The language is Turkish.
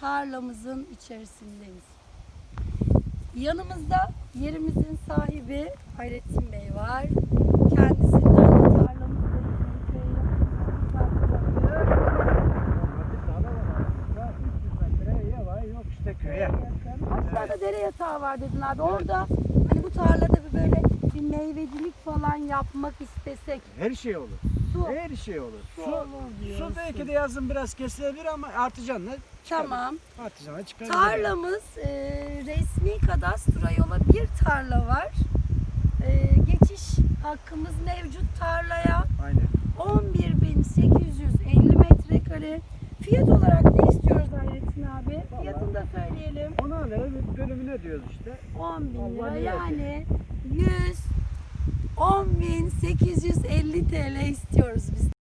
tarlamızın içerisindeyiz. Yanımızda yerimizin sahibi Hayrettin Bey var. Kendisinden işte köye. Aşağıda dere yatağı var dedin abi. Orada hani bu tarlada bir böyle bir meyvecilik falan yapmak istesek Her şey olur. su, Her şey olur. su Su, olur su belki de yazın biraz kesilebilir ama articanla Tamam. articanla çıkar. Tarlamız e, resmi kadastro yola bir tarla var. E, geçiş hakkımız mevcut tarlaya. Aynen. 11.850 metrekare. Fiyat olarak ne istiyoruz Hayrettin abi? Vallahi- Fiyatını da söyleyelim. Ona ne bölümüne diyoruz işte. 10 bin lira yani 100 10.850 TL istiyoruz biz